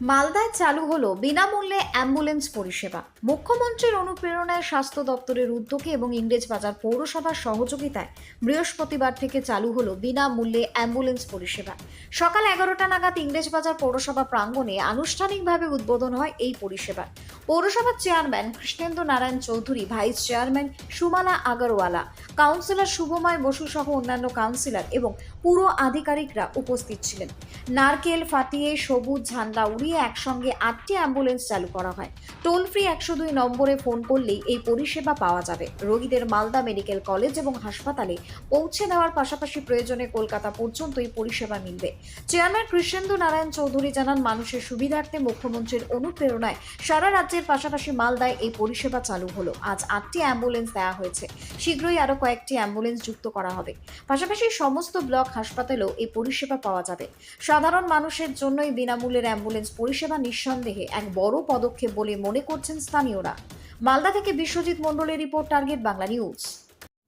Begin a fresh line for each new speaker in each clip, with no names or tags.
মালদায় চালু হলো বিনামূল্যে অ্যাম্বুলেন্স পরিষেবা। মুখ্যমন্ত্রীর অনুপ্রেরণায় স্বাস্থ্য দপ্তরের উদ্যোগে এবং ইংরেজবাজার পৌরসভার সহযোগিতায় বৃহস্পতিবার থেকে চালু হলো বিনামূল্যে অ্যাম্বুলেন্স পরিষেবা। সকাল এগারোটা নাগাদ ইংরেজবাজার পৌরসভা প্রাঙ্গণে আনুষ্ঠানিকভাবে উদ্বোধন হয় এই পরিষেবা। পৌরসভার chairman Krishnendra Narayan Chowdhury, vice chairman Sumala Agarwala, councillor Shubhamoy Basu সহ অন্যান্য কাউন্সিলর এবং পুরো আধিকারিকরা উপস্থিত ছিলেন। নারকেল ফাটিয়ে সবুজ ঝান্ডা উড়িয়ে একসঙ্গে আটটি অ্যাম্বুলেন্স চালু করা হয়। টোল ফ্রি একশো দুই নম্বরে ফোন করলেই এই পরিষেবা পাওয়া যাবে। রোগীদের মালদা মেডিকেল কলেজ এবং হাসপাতালে পৌঁছে দেওয়ার পাশাপাশি প্রয়োজনে কলকাতা পর্যন্ত এই পরিষেবা মিলবে। চেয়ারম্যান কৃষ্ণেন্দু নারায়ণ চৌধুরী জানান, মানুষের সুবিধার্থে মুখ্যমন্ত্রীর অনুপ্রেরণায় সারা রাজ্যের পাশাপাশি মালদায় এই পরিষেবা চালু হলো। আজ আটটি অ্যাম্বুলেন্স দেওয়া হয়েছে। শীঘ্রই আরও কয়েকটি অ্যাম্বুলেন্স যুক্ত করা হবে। পাশাপাশি সমস্ত ব্লক হাসপাতালেও এই পরিষেবা পাওয়া যাবে। সাধারণ মানুষের জন্যই বিনামূল্যের অ্যাম্বুলেন্স পরিষেবা নিঃসন্দেহে এক বড় পদক্ষেপ বলে মনে করছেন স্থানীয়রা। মালদা থেকে বিশ্বজিৎ মণ্ডলের রিপোর্ট, টার্গেট বাংলা নিউজ।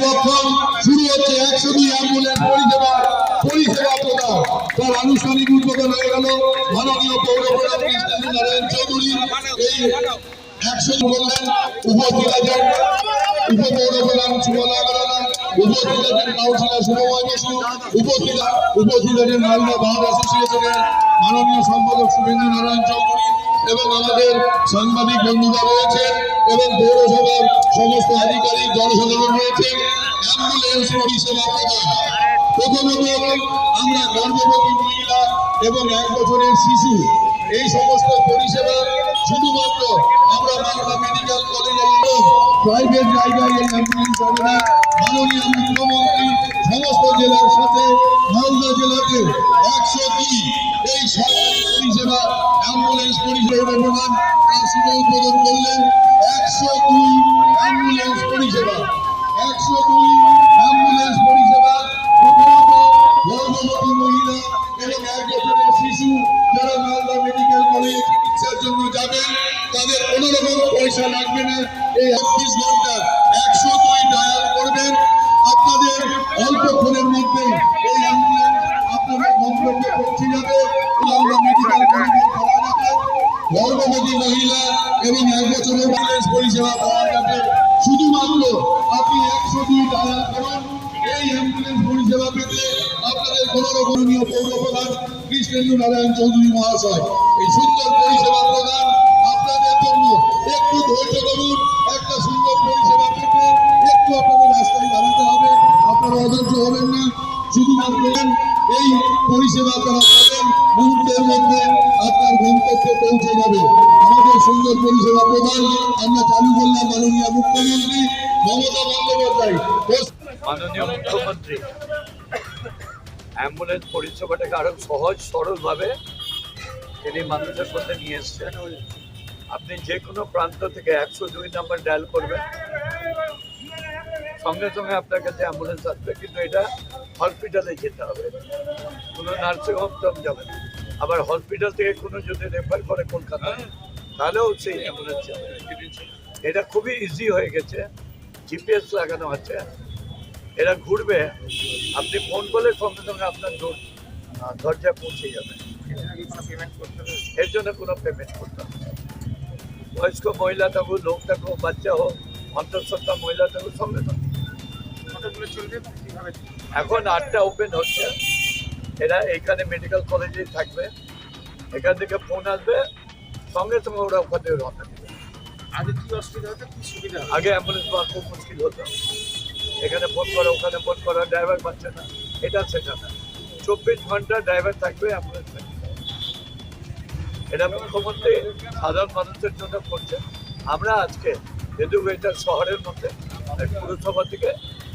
প্রথম শুরু হচ্ছে একশো দুই অ্যাম্বুলেন্স পরিষেবা পরিষেবা প্রদান। তার আনুষ্ঠানিক উদ্বোধন হয়ে গেল মাননীয় পৌর প্রধান কৃষ্ণেন্দ্র নারায়ণ চৌধুরী। এই একশো বললেন উপস্থিত আছেন উপপৌর প্রধান সুমলা আগরওয়ালা, উপস্থিত আছেন কাউন্সিলর শুভময় বসু, উপস্থিত উপস্থিত আছেন মালদা বাহার অ্যাসোসিয়েশনের মাননীয় সম্পাদক শুভেন্দু নারায়ণ চৌধুরী। এবং আমাদের সাংবাদিক বন্ধুরা রয়েছেন এবং পৌরসভার সমস্ত আধিকারিক, জনসাধারণ রয়েছেন। অ্যাম্বুলেন্স পরিষেবা প্রদান। প্রথমত, আমরা গর্ভবতী মহিলা এবং এক বছরের শিশু, এই সমস্ত পরিষেবা শুধুমাত্র আমরা মালদা মেডিকেল কলেজের লোক প্রাইভেট জায়গায় এই অ্যাম্বুলেন্স হবে না। মাননীয় মুখ্যমন্ত্রী সমস্ত জেলার সাথে মালদা জেলাতে একশো দুই, এই পরিষেবা অ্যাম্বুলেন্স পরিষেবা প্রদান তার শুভ উদ্বোধন করলেন একশো দুই অ্যাম্বুলেন্স পরিষেবা, একশো দুই অ্যাম্বুলেন্স পরিষেবা প্রথমত গর্ভবতী মহিলা এবং এক বছরের শিশু যারা মালদা মেডিকেল কলেজে চিকিৎসার জন্য যাবেন, তাদের কোনো রকম পয়সা লাগবে না। এই চব্বিশ ঘণ্টা একশো দুই ডায়াল করবেন। আপনাদের অল্পক্ষণের মধ্যে গর্ভবতী মহিলা এবং এক বছরের অ্যাম্বুলেন্স পরিষেবা পাওয়া যাবে শুধুমাত্র আপনি একশো দুই ডায়াল করুন। এই অ্যাম্বুলেন্স পরিষেবা পেতে আপনাদের কোন রকমীয় পৌর প্রধান কৃষ্ণেন্দু নারায়ণ চৌধুরী মহাশয় এই সুন্দর পরিষেবা প্রদান আপনাদের জন্য। একটু ধৈর্য ধরুন পরিষেবা আপনারা পাবেন, মুহূর্তের মধ্যে আপনার গন্তব্যে পৌঁছে যাবে। আমাদের সুন্দর পরিষেবা প্রদান, আমরা চালু করলাম মাননীয় মুখ্যমন্ত্রী মমতা বন্দ্যোপাধ্যায়।
অ্যাম্বুলেন্স পরিষেবাটাকে আরও সহজ, সরলভাবে তিনি মানুষের মধ্যে নিয়ে এসছেন। আপনি যে কোনো প্রান্ত থেকে একশো দুই নাম্বার ডায়াল করবেন। সঙ্গে সঙ্গে আপনার কাছে অ্যাম্বুলেন্স আসবে, কিন্তু এটা হসপিটালে যেতে হবে। কোনো নার্সিং হোম টম যাবে। আবার হসপিটাল থেকে কোনো যদি রেফার করে কলকাতা, তাহলেও সেই অ্যাম্বুলেন্স যাবে। এটা খুবই ইজি হয়ে গেছে। জিপিএস লাগানো আছে। এরা ঘুরবে। আপনি ফোন করলে সঙ্গে সঙ্গে আপনার দরজায় পৌঁছে যাবে। এর জন্য কোনো পেমেন্ট করতে হবে। বয়স্ক মহিলা থাকুক, লোক থাকুক, বাচ্চা হোক, অন্তঃসত্ত্বা মহিলা থাকুক, সঙ্গে সঙ্গে। এখন আটটা ওপেন হচ্ছে। এরা এখানে মেডিকেল কলেজেই থাকবে। এখান থেকে ফোন আসবে। সঙ্গে সঙ্গে ওরা ওখানে রওনা দেবে।
আগে কি অসুবিধা হতো? কি সুবিধা
আগে অ্যাম্বুলেন্স পাওয়া খুব মুশকিল হতো।
এখানে ফোন করা ওখানে ফোন করা ড্রাইভার পাচ্ছে না। এটা সেটা না। চব্বিশ ঘণ্টা ড্রাইভার থাকবে অ্যাম্বুলেন্স থাকবে। এটা মুখ্যমন্ত্রী সাধারণ মানুষের জন্য করছে। আমরা আজকে যেহেতু এটা শহরের মধ্যে পুরসভা থেকে